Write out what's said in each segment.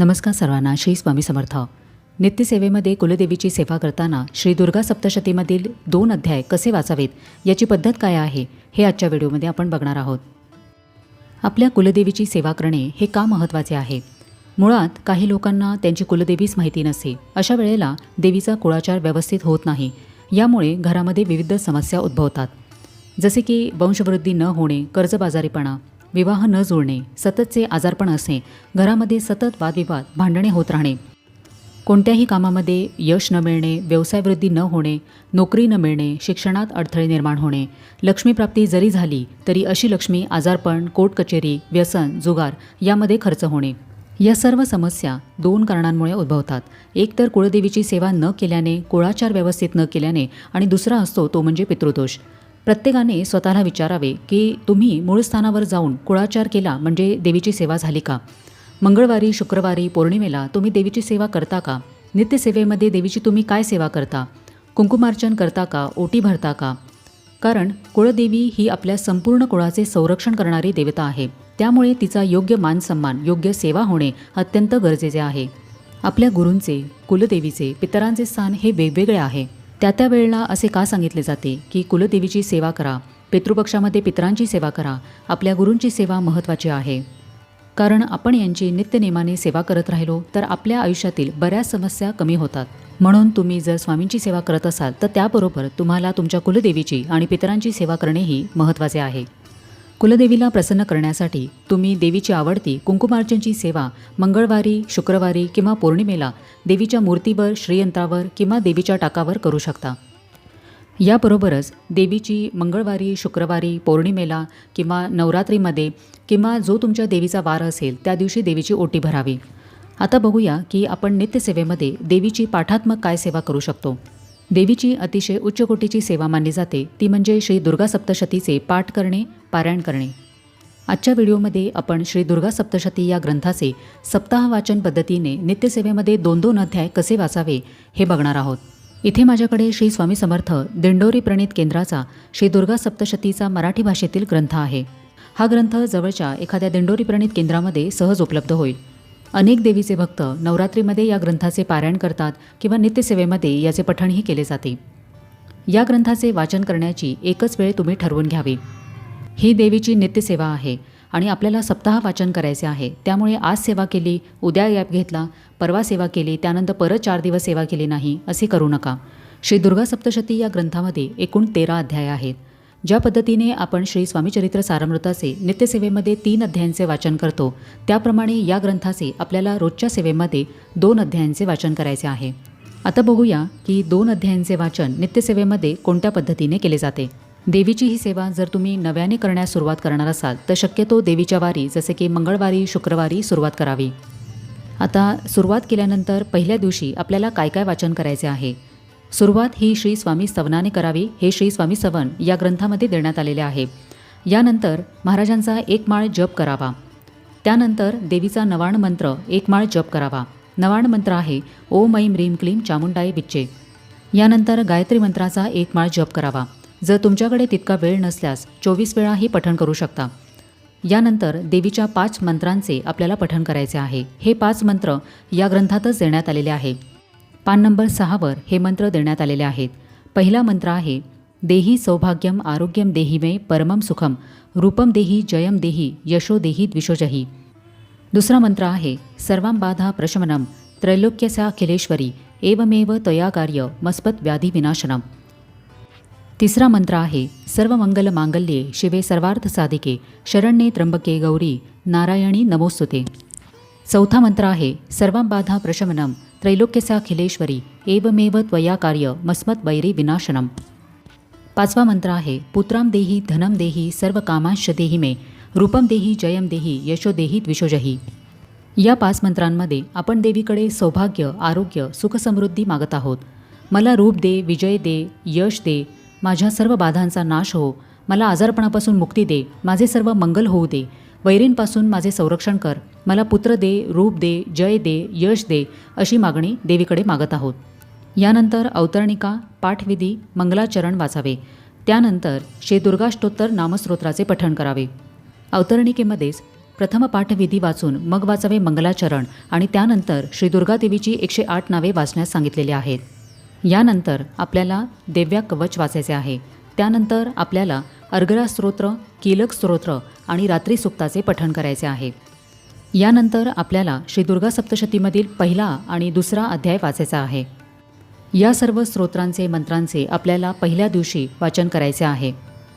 नमस्कार सर्वांना श्री स्वामी समर्थ. नित्यसेवेमध्ये कुलदेवीची सेवा करताना श्री दुर्गा सप्तशतीमधील दोन अध्याय कसे वाचावेत याची पद्धत काय आहे हे आजच्या व्हिडिओमध्ये आपण बघणार आहोत. आपल्या कुलदेवीची सेवा करणे हे का महत्त्वाचे आहे? मुळात काही लोकांना त्यांची कुलदेवीच माहिती नसते अशा वेळेला देवीचा कुळाचार व्यवस्थित होत नाही यामुळे घरामध्ये विविध समस्या उद्भवतात. जसे की वंशवृद्धी न होणे कर्जबाजारीपणा विवाह न जुळणे सततचे आजारपण असणे घरामध्ये सतत वादविवाद भांडणे होत राहणे. कोणत्याही कामामध्ये यश न मिळणे व्यवसायवृद्धी न होणे नोकरी न मिळणे शिक्षणात अडथळे निर्माण होणे. लक्ष्मीप्राप्ती जरी झाली तरी अशी लक्ष्मी आजारपण कोर्ट कचेरी व्यसन जुगार यामध्ये खर्च होणे. या सर्व समस्या दोन कारणांमुळे उद्भवतात. एक तर कुळदेवीची सेवा न केल्याने कुळाचार व्यवस्थित न केल्याने आणि दुसरा असतो तो म्हणजे पितृदोष. प्रत्येकाने स्वतःला विचारावे की तुम्ही मूळ स्थानावर जाऊन कुळाचार केला म्हणजे देवीची सेवा झाली का? मंगळवारी शुक्रवारी पौर्णिमेला तुम्ही देवीची सेवा करता का? नित्यसेवेमध्ये देवीची तुम्ही काय सेवा करता? कुंकुमार्चन करता का? ओटी भरता का? कारण कुळदेवी ही आपल्या संपूर्ण कुळाचे संरक्षण करणारी देवता आहे. त्यामुळे तिचा योग्य मानसन्मान योग्य सेवा होणे अत्यंत गरजेचे आहे. आपल्या गुरूंचे कुलदेवीचे पितरांचे स्थान हे वेगवेगळे आहे. त्या त्या वेळेला असे का सांगितले जाते की कुलदेवीची सेवा करा पितृपक्षामध्ये पितरांची सेवा करा आपल्या गुरूंची सेवा महत्त्वाची आहे. कारण आपण यांची नित्यनेमाने सेवा करत राहिलो तर आपल्या आयुष्यातील बऱ्याच समस्या कमी होतात. म्हणून तुम्ही जर स्वामींची सेवा करत असाल तर त्याबरोबर तुम्हाला तुमच्या कुलदेवीची आणि पितरांची सेवा करणेही महत्त्वाचे आहे. कुलदेवीला प्रसन्न करण्यासाठी तुम्ही देवीची आवडती कुंकुमार्चनची सेवा मंगळवारी शुक्रवारी किंवा पौर्णिमेला देवीच्या मूर्तीवर श्रीयंत्रावर किंवा देवीच्या टाकावर करू शकता. याबरोबरच देवीची मंगळवारी शुक्रवारी पौर्णिमेला किंवा नवरात्रीमध्ये किंवा जो तुमच्या देवीचा वार असेल त्या दिवशी देवीची ओटी भरावी. आता बघूया की आपण नित्यसेवेमध्ये देवीची पाठात्मक काय सेवा करू शकतो. देवीची अतिशय उच्चकोटीची सेवा मानली जाते. ती म्हणजे श्री दुर्गा सप्तशतीचे पाठ करणे पारायण करणे. आजच्या व्हिडिओमध्ये आपण श्री दुर्गा सप्तशती या ग्रंथाचे सप्ताह वाचन पद्धतीने नित्यसेवेमध्ये दोन दोन अध्याय कसे वाचावे हे बघणार आहोत. इथे माझ्याकडे श्री स्वामी समर्थ दिंडोरी प्रणित केंद्राचा श्री दुर्गा सप्तशतीचा मराठी भाषेतील ग्रंथ आहे. हा ग्रंथ जवळच्या एखाद्या दिंडोरी प्रणित केंद्रामध्ये सहज उपलब्ध होईल. अनेक देवीचे भक्त नवरात्रीमध्ये या ग्रंथाचे पारायण करतात किंवा नित्यसेवेमध्ये याचे पठणही केले जाते. या ग्रंथाचे वाचन करण्याची एकच वेळ तुम्ही ठरवून घ्यावी. ही देवीची नित्यसेवा आहे आणि आपल्याला सप्ताह वाचन करायचे आहे. त्यामुळे आज सेवा केली उद्या गॅप घेतला परवा सेवा केली त्यानंतर परत चार दिवस सेवा केली नाही असे करू नका. श्री दुर्गा सप्तशती या ग्रंथामध्ये एकूण तेरा अध्याय आहेत. ज्या पद्धतीने आपण श्री स्वामीचरित्र सारामृताचे नित्यसेवेमध्ये तीन अध्यायांचे वाचन करतो त्याप्रमाणे या ग्रंथाचे आपल्याला रोजच्या सेवेमध्ये दोन अध्यायांचे वाचन करायचे आहे. आता बघूया की दोन अध्यायांचे वाचन नित्यसेवेमध्ये कोणत्या पद्धतीने केले जाते. देवीची ही सेवा जर तुम्ही नव्याने करण्यास सुरुवात करणार असाल तर शक्यतो देवीच्या वारी जसे की मंगळवारी शुक्रवारी सुरुवात करावी. आता सुरुवात केल्यानंतर पहिल्या दिवशी आपल्याला काय काय वाचन करायचे आहे? सुरुवात ही श्री स्वामी सवनाने करावी हे श्री स्वामी सवन या ग्रंथामध्ये देण्यात आलेले आहे. यानंतर महाराजांचा एक माळ जप करावा. त्यानंतर देवीचा नवाण मंत्र एक माळ जप करावा. नवाण मंत्र आहे ओम ऐम रीम क्लीम चामुंडाई बिच्चे यानंतर गायत्री मंत्राचा एक माळ जप करावा. जर तुमच्याकडे तितका वेळ नसल्यास चोवीस वेळाही पठण करू शकता. यानंतर देवीच्या पाच मंत्रांचे आपल्याला पठण करायचे आहे. हे पाच मंत्र या ग्रंथातच देण्यात आलेले आहे. पान नंबर सहावर हे मंत्र देण्यात आलेले आहेत. पहिला मंत्र आहे देही सौभाग्यम आरोग्यम देही मे परमम सुखम रूपम देही जयम देही यशो देही द्विषोजही दुसरा मंत्र आहे सर्वांबाधा प्रशमनम त्रैलोक्यसा अखिलेश्वरी एवमेव तया कार्य मस्पत व्याधी विनाशनम. तिसरा मंत्र आहे सर्व मंगल मांगल्ये शिवे सर्वार्थ साधिके शरण्ये त्र्यंबके गौरी नारायणी नमोस्तुते. चौथा मंत्र आहे सर्वांबाधा प्रशमनम त्रैलोक्यसाखिलेश्वरी एवमेव त्वया कार्य मस्मत वैरी विनाशनम पाचवा मंत्र आहे पुत्राम देही धनम देही सर्व कामांश देही मे रूपम देही जयम देही यशो देही द्विषोजही या पाच मंत्रांमध्ये आपण देवीकडे सौभाग्य आरोग्य सुखसमृद्धी मागत आहोत मला रूप दे विजय दे यश दे माझ्या सर्व बाधांचा नाश हो मला आजारपणापासून मुक्ती दे माझे सर्व मंगल होऊ दे वैरींपासून माझे संरक्षण कर. मला पुत्र दे रूप दे जय दे यश दे अशी मागणी देवीकडे मागत आहोत. यानंतर अवतरणिका पाठविधी मंगलाचरण वाचावे. त्यानंतर श्रीदुर्गाष्टोत्तर नामस्तोत्राचे पठण करावे. अवतरणिकेमध्येच प्रथम पाठविधी वाचून मग वाचावे मंगलाचरण आणि त्यानंतर श्रीदुर्गादेवीची एकशे आठ नावे वाचण्यास सांगितलेली आहेत. यानंतर आपल्याला देव्या कवच वाचायचे आहे. त्यानंतर आपल्याला अर्गरा स्तोत्र कीलक स्तोत्र आणि रात्री सुक्ताचे पठण करायचे आहे. यानंतर आपल्याला श्री दुर्गा सप्तशतीमधील पहिला आणि दुसरा अध्याय वाचायचा आहे. या सर्व स्तोत्रांचे मंत्रांचे आपल्याला पहिल्या दिवशी वाचन करायचे आहे.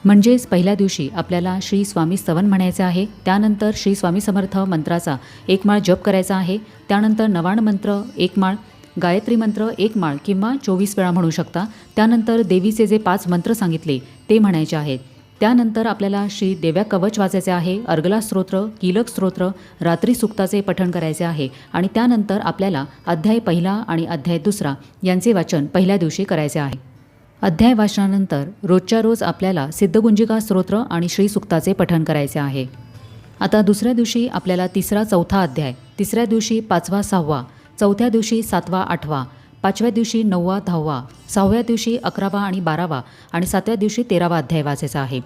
म्हणजेच पहिल्या दिवशी आपल्याला श्री स्वामी स्तवन म्हणायचे आहे त्यानंतर श्री स्वामी समर्थ मंत्राचा एक माळ जप करायचा आहे त्यानंतर नवाण मंत्र एक माळ गायत्री मंत्र एक माळ किंवा चोवीस वेळा म्हणू शकता त्यानंतर देवीचे जे पाच मंत्र सांगितले ते म्हणायचे आहेत. त्यानंतर आपल्याला श्री देव्या कवच वाचायचे आहे अर्गला स्तोत्र कीलक स्तोत्र रात्री सुक्ताचे पठण करायचे आहे आणि त्यानंतर आपल्याला अध्याय पहिला आणि अध्याय दुसरा यांचे वाचन पहिल्या दिवशी करायचे आहे. अध्याय वाचनानंतर रोजच्या रोज आपल्याला सिद्धगुंजिका स्तोत्र आणि श्री सुक्ताचे पठण करायचे आहे. आता दुसऱ्या दिवशी आपल्याला तिसरा चौथा अध्याय तिसऱ्या दिवशी पाचवा सहावा चौथ्या दिवशी सातवा आठवा पाचव्या दिवशी नववा दहावा सहाव्या दिवशी अकरावा आणि बारावा आणि सातव्या दिवशी तेरावा अध्याय वाचायचा आहे.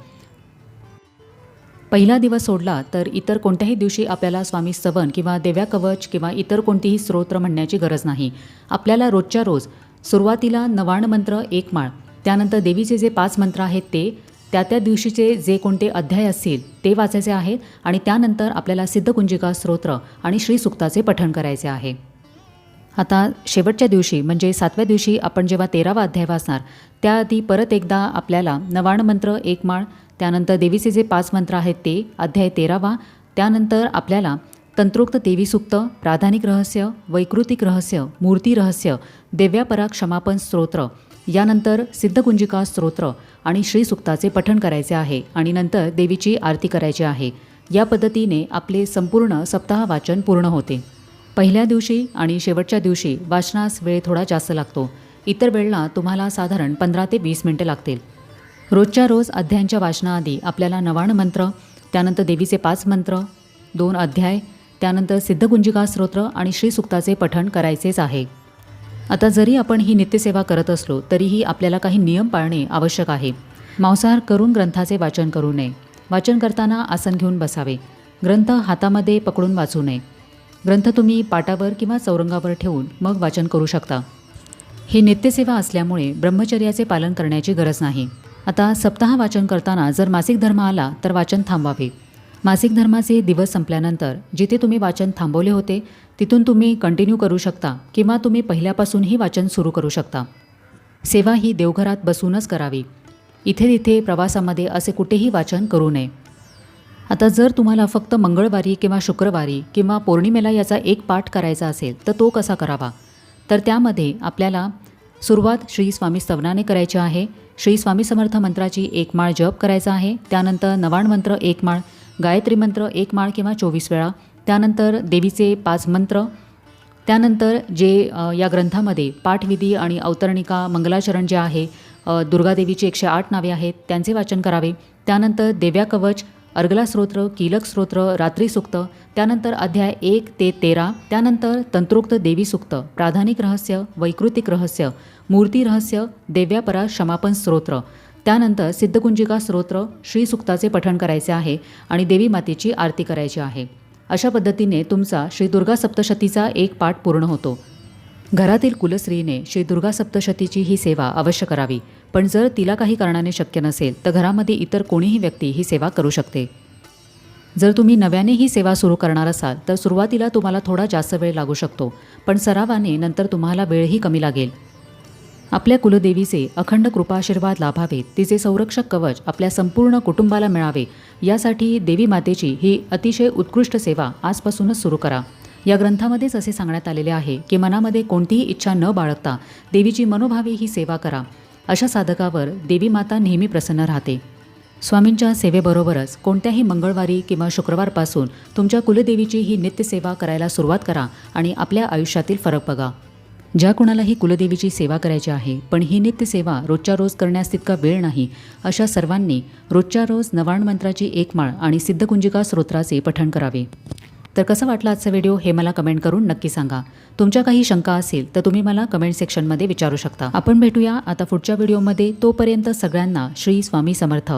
पहिला दिवस सोडला तर इतर कोणत्याही दिवशी आपल्याला स्वामी स्तवन किंवा देव्या कवच किंवा इतर कोणतीही स्तोत्र म्हणण्याची गरज नाही. आपल्याला रोजच्या रोज सुरुवातीला नवाण मंत्र एक माळ त्यानंतर देवीचे जे पाच मंत्र आहेत ते त्या त्या दिवशीचे जे कोणते अध्याय असतील ते वाचायचे आहेत आणि त्यानंतर आपल्याला सिद्धकुंजिका स्तोत्र आणि श्रीसुक्ताचे पठण करायचे आहे. आता शेवटच्या दिवशी म्हणजे सातव्या दिवशी आपण जेव्हा तेरावा अध्याय वाचणार त्याआधी परत एकदा आपल्याला नवाण मंत्र एक माळ त्यानंतर देवीचे जे पाच मंत्र आहेत ते अध्याय तेरावा त्यानंतर आपल्याला तंत्रोक्त देवी सुक्त प्राधानिक रहस्य वैकृतिक रहस्य मूर्ती रहस्य देव्यापरा क्षमापन स्तोत्र यानंतर सिद्धकुंजिका स्तोत्र आणि श्रीसुक्ताचे पठण करायचे आहे आणि नंतर देवीची आरती करायची आहे. या पद्धतीने आपले संपूर्ण सप्ताह वाचन पूर्ण होते. पहिल्या दिवशी आणि शेवटच्या दिवशी वाचनास वेळ थोडा जास्त लागतो. इतर वेळेला तुम्हाला साधारण पंधरा ते वीस मिनटं लागतील. रोजच्या रोज अध्यायांच्या वाचनाआधी आपल्याला नवाण मंत्र त्यानंतर देवीचे पाच मंत्र दोन अध्याय त्यानंतर सिद्धगुंजिका स्तोत्र आणि श्रीसुक्ताचे पठण करायचेच आहे. आता जरी आपण ही नित्यसेवा करत असलो तरीही आपल्याला काही नियम पाळणे आवश्यक आहे. मांसाहार करून ग्रंथाचे वाचन करू नये. वाचन करताना आसन घेऊन बसावे. ग्रंथ हातामध्ये पकडून वाचू नये. ग्रंथ तुम्ही पाटावर किंवा चौरंगावर ठेवून मग वाचन करू शकता. ही नित्यसेवा असल्यामुळे ब्रह्मचर्याचे पालन करण्याची गरज नाही. आता सप्ताह वाचन करताना जर मासिक धर्म आला तर वाचन थांबवावे. मासिक धर्माचे दिवस संपल्यानंतर जिथे तुम्ही वाचन थांबवले होते तिथून तुम्ही कंटिन्यू करू शकता किंवा तुम्ही पहिल्यापासूनही वाचन सुरू करू शकता. सेवा ही देवघरात बसूनच करावी. इथे तिथे प्रवासामध्ये असे कुठेही वाचन करू नये. आता जर तुम्हाला फक्त मंगळवारी किंवा शुक्रवारी किंवा पौर्णिमेला याचा एक पाठ करायचा असेल तर तो कसा करावा? तर त्यामध्ये आपल्याला सुरुवात श्री स्वामी स्तवनाने करायची आहे. श्री स्वामी समर्थ मंत्राची एक माळ जप करायचा आहे. त्यानंतर नवाण मंत्र एक माळ गायत्री मंत्र एक माळ किंवा चोवीस वेळा. त्यानंतर देवीचे पाच मंत्र. त्यानंतर जे या ग्रंथामध्ये पाठविधी आणि अवतरणिका मंगलाचरण जे आहे दुर्गादेवीची एकशे आठ नावे आहेत त्यांचे वाचन करावे. त्यानंतर देव्या कवच अर्गला स्रोत्र कीलक स्रोत्र रात्री सुक्त त्यानंतर अध्याय एक ते तेरा त्यानंतर तंत्रोक्त देवी सुक्त प्राधानिक रहस्य वैकृतिक रहस्य मूर्ती रहस्य देव्यापरा क्षमापन स्तोत्र त्यानंतर सिद्धकुंजिका स्तोत्र श्रीसुक्ताचे पठण करायचे आहे आणि देवी मातेची आरती करायची आहे. अशा पद्धतीने तुमचा श्री दुर्गा सप्तशतीचा एक पाठ पूर्ण होतो. घरातील कुलस्त्रीने श्री दुर्गा सप्तशतीची ही सेवा अवश्य करावी. पण जर तिला काही कारणाने शक्य नसेल तर घरामध्ये इतर कोणीही व्यक्ती ही सेवा करू शकते. जर तुम्ही नव्याने ही सेवा सुरू करणार असाल तर सुरुवातीला तुम्हाला थोडा जास्त वेळ लागू शकतो पण सरावाने नंतर तुम्हाला वेळही कमी लागेल. आपल्या कुलदेवीचे अखंड कृपाशीर्वाद लाभावेत तिचे संरक्षक कवच आपल्या संपूर्ण कुटुंबाला मिळावे यासाठी देवी मातेची ही अतिशय उत्कृष्ट सेवा आजपासूनच सुरू करा. या ग्रंथामध्येच असे सांगण्यात आलेले आहे की मनामध्ये कोणतीही इच्छा न बाळगता देवीची मनोभावे ही सेवा करा. अशा साधकावर देवी माता नेहमी प्रसन्न राहते. स्वामींच्या सेवेबरोबरच कोणत्याही मंगळवारी किंवा शुक्रवारपासून तुमच्या कुलदेवीची ही नित्यसेवा करायला सुरुवात करा आणि आपल्या आयुष्यातील फरक बघा. ज्या कुणालाही कुलदेवीची सेवा करायची आहे पण ही नित्यसेवा रोजच्या रोज करण्यास तितका वेळ नाही अशा सर्वांनी रोजच्या रोज नवाण मंत्राची एक माळ आणि सिद्धकुंजिका स्तोत्राचे पठण करावे. तर कसं वाटलं आजचा व्हिडिओ हे मला कमेंट करून नक्की सांगा. तुमच्या काही शंका असेल तर तुम्ही मला कमेंट सेक्शनमध्ये विचारू शकता. आपण भेटूया आता पुढच्या व्हिडिओमध्ये तोपर्यंत सगळ्यांना श्री स्वामी समर्थ.